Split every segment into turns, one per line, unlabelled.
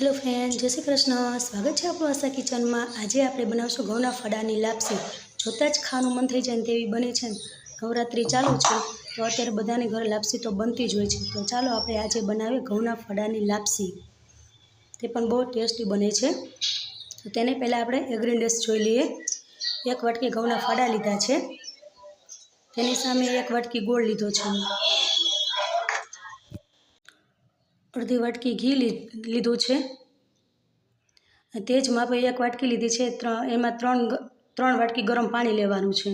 Hello friend જય શ્રી કૃષ્ણ. સ્વાગત છે આપણું આશા કિચનમાં. આજે આપણે બનાવશું ઘઉંના ફડાની લાપસી. જોતાં જ ખાવાનું મન થઈ જાય ને તેવી બને છે નવરાત્રિ ચાલુ છે, તો અત્યારે બધાની ઘરે લાપસી તો બનતી જ હોય છે. તો ચાલો આપણે આજે બનાવીએ ઘઉંના ફડાની લાપસી. તે પણ બહુ ટેસ્ટી બને છે. તો તેને પહેલાં આપણે ઇન્ગ્રીડિયન્ટ્સ જોઈ લઈએ. એક વાટકી ઘઉંના ફળા લીધા છે. તેની સામે એક વાટકી ગોળ લીધો છે. અડધી વાટકી ઘી લીધું છે. તે જ માપે એક વાટકી લીધી છે. ત્રણ, એમાં ત્રણ ત્રણ વાટકી ગરમ પાણી લેવાનું છે.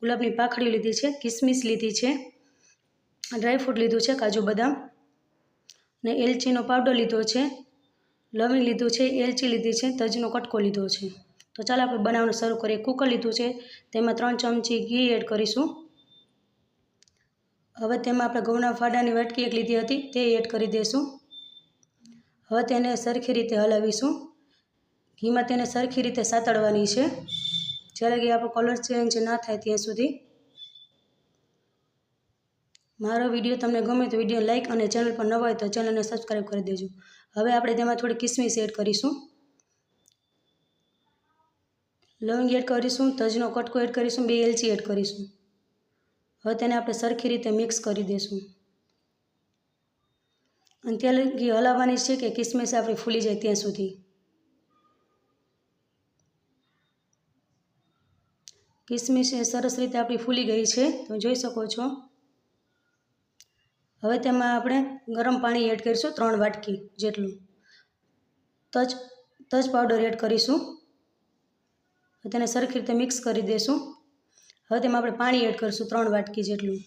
ગુલાબની પાખડી લીધી છે, કિસમિસ લીધી છે ડ્રાયફ્રૂટ લીધું છે, કાજુ બદામ ને એલચીનો પાવડર લીધો છે, લવિંગ લીધું છે, એલચી લીધી છે, તજનો કટકો લીધો છે. તો ચાલો આપણે બનાવવાનું શરૂ કરીએ. કુકર લીધું છે, તેમાં ત્રણ ચમચી ઘી એડ કરીશું. હવે તેમાં આપણે ઘઉંના ફાડાની વાટકી એક લીધી હતી, તે એડ કરી દઈશું હવે તેને સરખી રીતે હલાવીશું. ઘીમાં તેને સરખી રીતે સાતળવાની છે. જ્યારે કે આપણો કલર ચેન્જ ના થાય ત્યાં સુધી. મારો વીડિયો તમને ગમે તો વીડિયો લાઇક અને ચેનલ પર ન હોય તો ચેનલને સબસ્ક્રાઈબ કરી દેજો. હવે આપણે તેમાં થોડી કિસમિસ એડ કરીશું. લવિંગ એડ કરીશું, તજનો કટકો એડ કરીશું, બે એલચી એડ કરીશું. હવે તેને આપણે સરખી રીતે મિક્સ કરી દઈશું. અને ત્યાં લગી હલાવવાની છે કે કિસમિસ આપણી ફૂલી જાય ત્યાં સુધી. કિસમિસ એ સરસ રીતે આપણી ફૂલી ગઈ છે. તમે જોઈ શકો છો. હવે તેમાં આપણે ગરમ પાણી એડ કરીશું ત્રણ વાટકી જેટલું. તજ તજ પાવડર એડ કરીશું. તેને સરખી રીતે મિક્સ કરી દઈશું. હવે તેમાં આપણે પાણી એડ કરીશું, ત્રણ વાટકી જેટલું.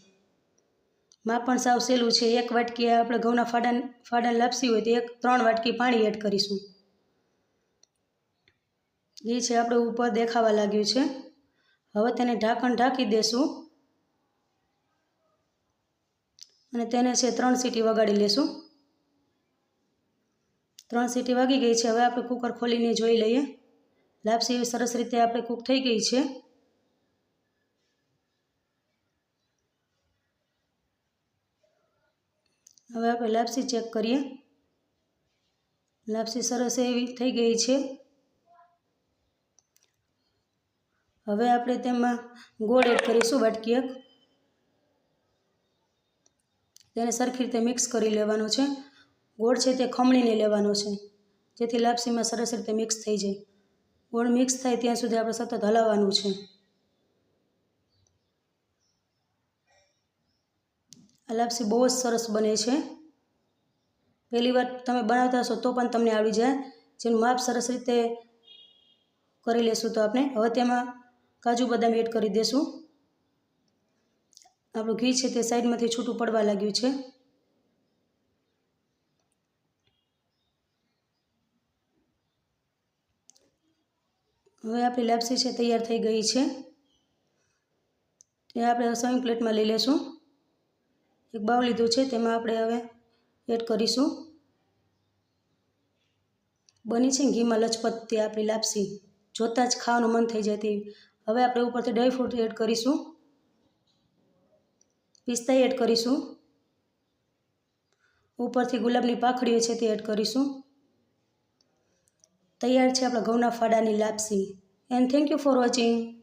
માં પણ સાવ સહેલું છે, એક વાટકી આપણે ઘઉંના ફાડા ફાડા લાપસી હોય તો એક, ત્રણ વાટકી પાણી એડ કરીશું. એ છે આપણે ઉપર દેખાવા લાગ્યું છે. હવે તેને ઢાંકણ ઢાંકી દેશું. અને તેને છે ત્રણ સીટી વગાડી લેશું. ત્રણ સીટી વાગી ગઈ છે, હવે આપણે કુકર ખોલીને જોઈ લઈએ. લાપસી એવી સરસ રીતે આપણે કૂક થઈ ગઈ છે. હવે આપણે લાપસી ચેક કરીએ. લાપસી સરસ એવી થઈ ગઈ છે. હવે આપણે તેમાં ગોળ એડ કરીશું વાટકી એક. તેને સરખી રીતે મિક્સ કરી લેવાનું છે. ગોળ છે તે ખમણીને લેવાનો છે. જેથી લાપસીમાં સરસ રીતે મિક્સ થઈ જાય. ગોળ મિક્સ થાય ત્યાં સુધી આપણે સતત હલાવવાનું છે. આ લાપસી બહુ જ સરસ બને છે. પહેલી વાર તમે બનાવતા હશો તો પણ તમને આવડી જાય. જેનું માપ સરસ રીતે કરી લેશું તો આપણે. હવે તેમાં કાજુ બદામ એડ કરી દેશું. આપણું ઘી છે તે સાઈડમાંથી છૂટું પડવા લાગ્યું છે. હવે આપણી લાપસી છે તૈયાર થઈ ગઈ છે. એ આપણે સર્વિંગ પ્લેટમાં લઈ લેશું. એક બાઉ લીધું છે, તેમાં આપણે હવે એડ કરીશું. બની છે ઘીમાં લચપત તે આપણી લાપસી. જોતાં જ ખાવાનું મન થઈ જતી હવે આપણે ઉપરથી ડ્રાય ફ્રૂટ એડ કરીશું. પિસ્તા એડ કરીશું. ઉપરથી ગુલાબની પાખડીઓ છે તે એડ કરીશું. તૈયાર છે આપણા ઘઉંના ફાડાની લાપસી. And thank you for watching